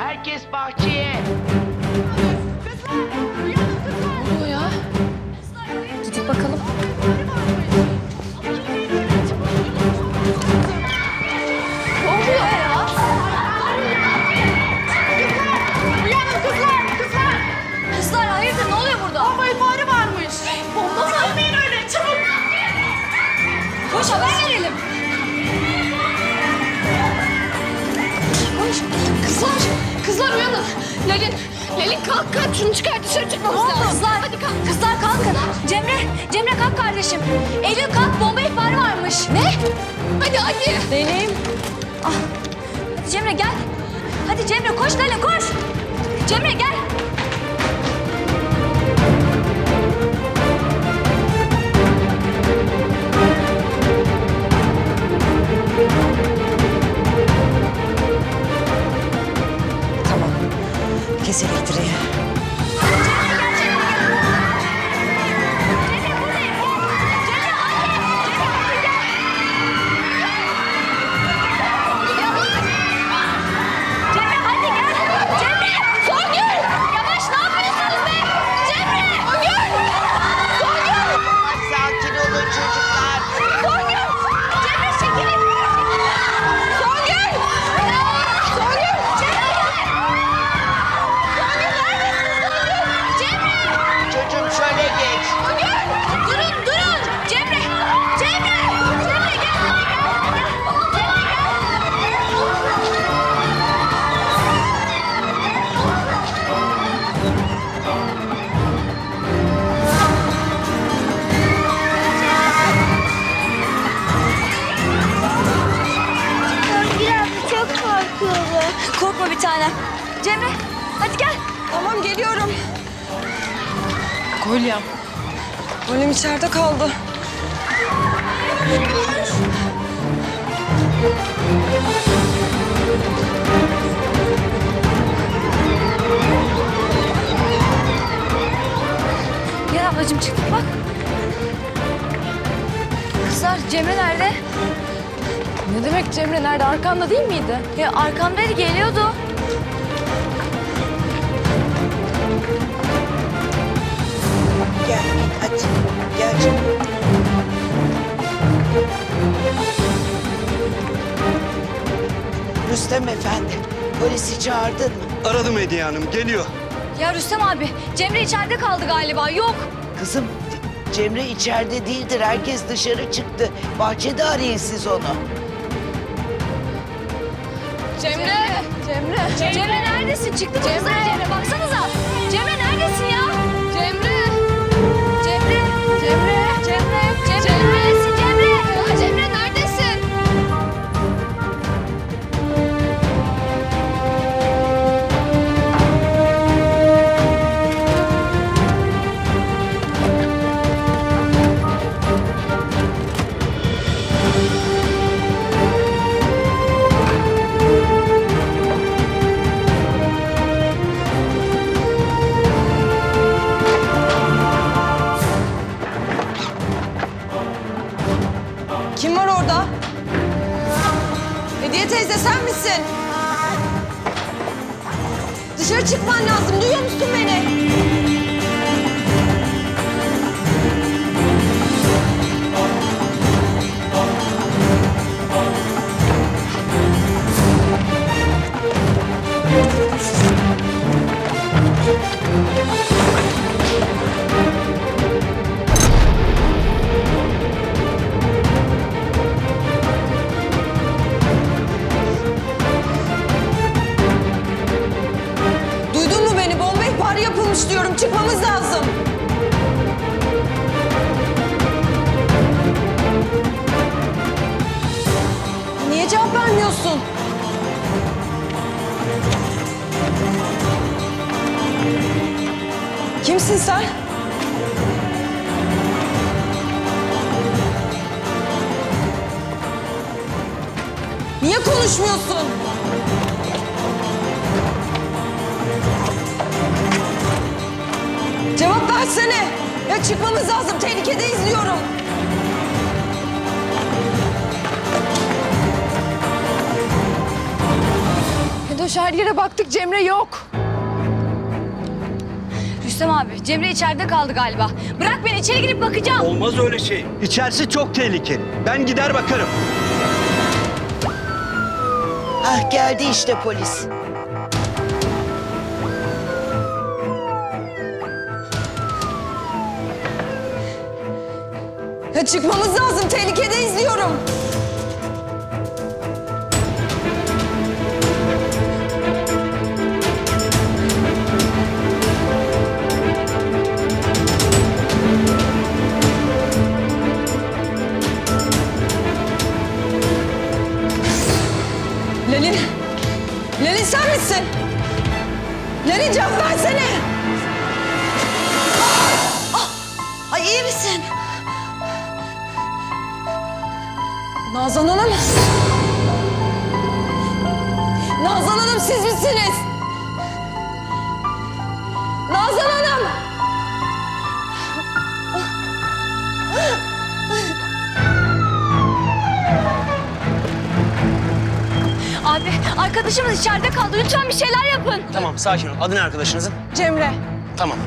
Herkes bahçeye. Ne şunu çıkar dışarı çıkmamız lazım. Kızlar. Hadi kalk. Kızlar kalkın. Cemre, Cemre kalk kardeşim. Eylül kalk bomba ihbarı varmış. Ne? Hadi hadi. Benim. Ah. Cemre gel. Hadi Cemre koş Lale koş. Cemre gel. Korkma bir tanem. Cemre hadi gel. Tamam geliyorum. Kolyem. Kolyem içeride kaldı. Gel ablacığım çıktık bak. Kızlar Cemre nerede? Ne demek Cemre nerede? Arkanda değil miydi? Ya arkamdaydı geliyordu. Gel hadi. Gel canım. Rüstem Efendi, polisi çağırdın mı? Aradım Hediye Hanım, geliyor. Ya Rüstem abi Cemre içeride kaldı galiba yok. Kızım, Cemre içeride değildir. Herkes dışarı çıktı. Bahçede arayın siz onu. Cemre! Cemre! Cemre, neredesin? Çıktı kızlar Cemre? Baksanıza. Kim var orada? Hediye teyze sen misin? Dışarı çıkman lazım. Duyuyor musun beni? Çıkmamız lazım. Niye cevap vermiyorsun? Kimsin sen? Niye konuşmuyorsun? Cevap versene. Ya çıkmamız lazım. Tehlikedeyiz diyorum. Fatoş her yere baktık Cemre yok. Rüstem abi Cemre içeride kaldı galiba. Bırak beni içeri girip bakacağım. Olmaz öyle şey. İçerisi çok tehlikeli. Ben gider bakarım. Ah geldi işte polis. Ya çıkmamız lazım. Tehlikedeyiz diyorum. Lelin. Lelin sen misin? Lelin cevap versene. Ah! Ay iyi misin? Nazan Hanım. Nazan Hanım siz misiniz? Nazan Hanım. Abi arkadaşımız içeride kaldı. Lütfen bir şeyler yapın. Tamam sakin ol. Adı ne arkadaşınızın? Cemre. Tamam.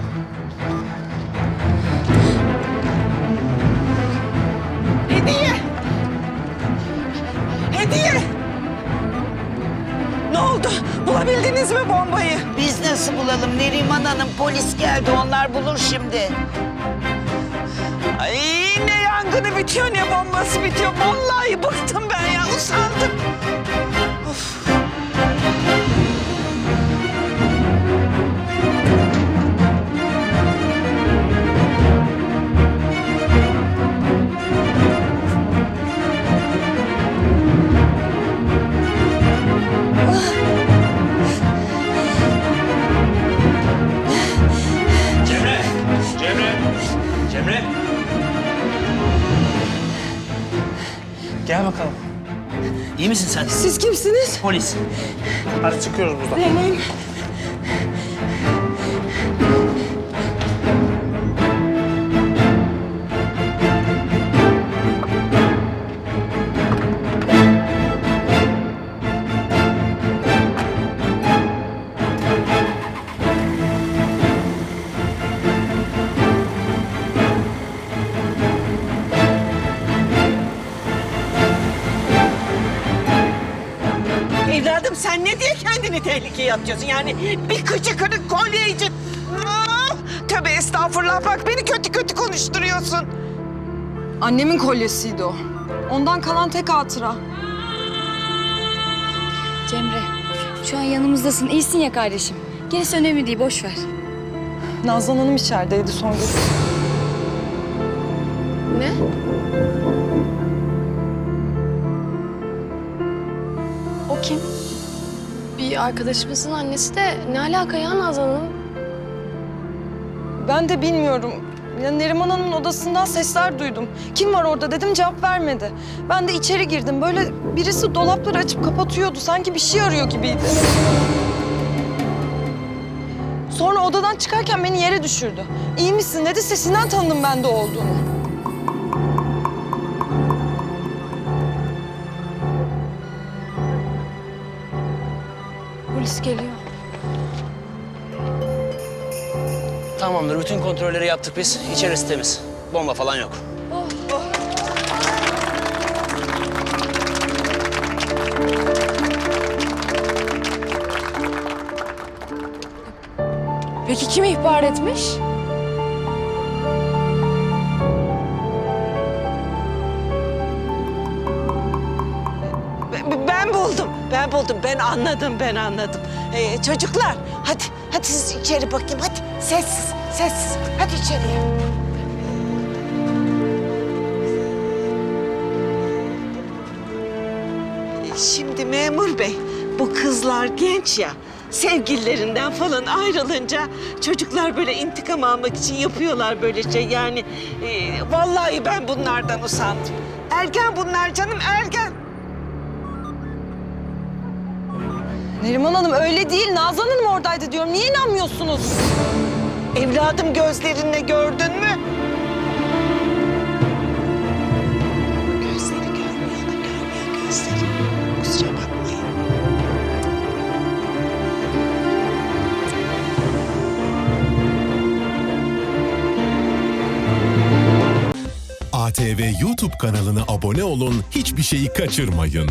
Nasıl bulalım Neriman Hanım? Polis geldi onlar bulur şimdi. Ay ne yangını bitiyor ne bombası bitiyor. Vallahi bıktım ben ya usandım. Gel bakalım. İyi misin sen? Siz kimsiniz? Polis. Hadi çıkıyoruz buradan. Benim. Sen ne diye kendini tehlikeye atıyorsun? Yani bir kıçı kırık kolye için. Ah! Tövbe estağfurullah bak beni kötü kötü konuşturuyorsun. Annemin kolyesiydi o. Ondan kalan tek hatıra. Cemre şu an yanımızdasın. İyisin ya kardeşim. Gerisi önemli değil. Boş ver. Nazan Hanım içerideydi son gün. Ne? O kim? Bir arkadaşımızın annesi de ne alaka ya Nazan Hanım? Ben de bilmiyorum. Ya Neriman Hanım'ın odasından sesler duydum. Kim var orada dedim cevap vermedi. Ben de içeri girdim. Böyle birisi dolapları açıp kapatıyordu. Sanki bir şey arıyor gibiydi. Sonra odadan çıkarken beni yere düşürdü. İyi misin dedi. Sesinden tanıdım ben de olduğunu. Geliyor. Tamamdır. Bütün kontrolleri yaptık biz. İçerisi temiz. Bomba falan yok. Peki kim ihbar etmiş? Ben buldum, ben anladım, ben anladım. Ee, çocuklar, hadi, hadi siz içeri bakayım, hadi. Sessiz, sessiz, hadi içeriye. Şimdi memur bey, bu kızlar genç ya. Sevgililerinden falan ayrılınca çocuklar böyle intikam almak için yapıyorlar böyle şey. Yani e, vallahi ben bunlardan usandım. Ergen bunlar canım, ergen. Neriman Hanım öyle değil. Nazan Hanım oradaydı diyorum. Niye inanmıyorsunuz? Evladım gözlerinle gördün mü? Gözleri ATV YouTube kanalına abone olun, hiçbir şeyi kaçırmayın.